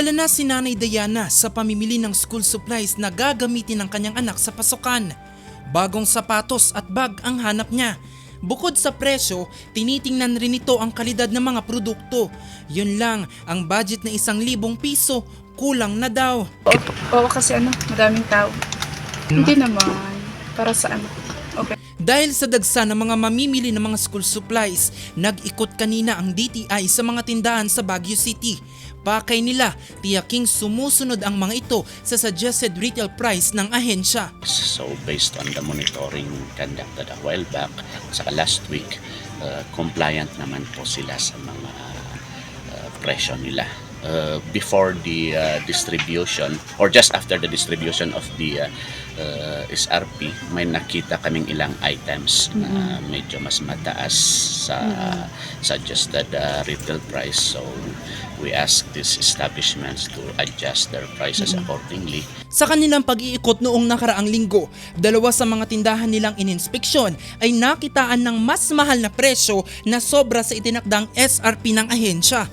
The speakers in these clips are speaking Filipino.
Abala na si Nanay Diana sa pamimili ng school supplies na gagamitin ng kanyang anak sa pasukan. Bagong sapatos at bag ang hanap niya. Bukod sa presyo, tinitingnan rin ito ang kalidad ng mga produkto. Yun lang, ang budget na isang libong piso, kulang na daw. Oo, kasi ano, madaming tao. Hindi naman. Para sa ano. Okay. Dahil sa dagsa ng mga mamimili ng mga school supplies, nag-ikot kanina ang DTI sa mga tindahan sa Baguio City. Pakay nila, tiyaking sumusunod ang mga ito sa suggested retail price ng ahensya. So based on the monitoring conducted a while back, saka last week, uh, compliant naman po sila sa mga uh, presyo nila. Uh, before the uh, distribution or just after the distribution of the uh, uh, SRP, may nakita kaming ilang items na medyo mas mataas sa suggested uh, retail price. So we ask these establishments to adjust their prices accordingly. Sa kanilang pag-iikot noong nakaraang linggo, dalawa sa mga tindahan nilang ininspeksyon ay nakitaan ng mas mahal na presyo na sobra sa itinakdang SRP ng ahensya.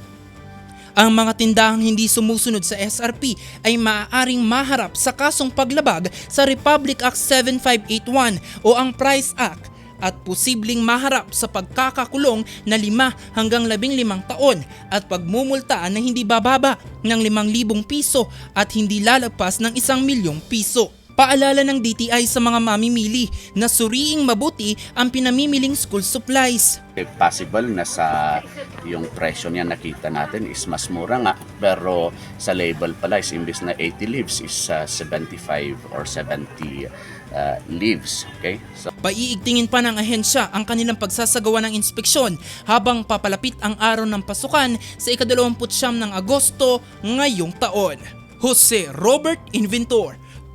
Ang mga tindahang hindi sumusunod sa SRP ay maaaring maharap sa kasong paglabag sa Republic Act 7581 o ang Price Act at posibleng maharap sa pagkakakulong na 5 hanggang 15 taon at pagmumultaan na hindi bababa ng 5,000 piso at hindi lalagpas ng 1 milyong piso. Paalala ng DTI sa mga mamimili na suriing mabuti ang pinamimiling school supplies. Possible na sa yung presyo niya nakita natin is mas mura nga pero sa label pala is imbis na 80 leaves is uh, 75 or 70 uh, leaves okay so Paiigtingin pa ng ahensya ang kanilang pagsasagawa ng inspeksyon habang papalapit ang araw ng pasukan sa ikadalawamputsyam ng Agosto ngayong taon. Jose Robert Inventor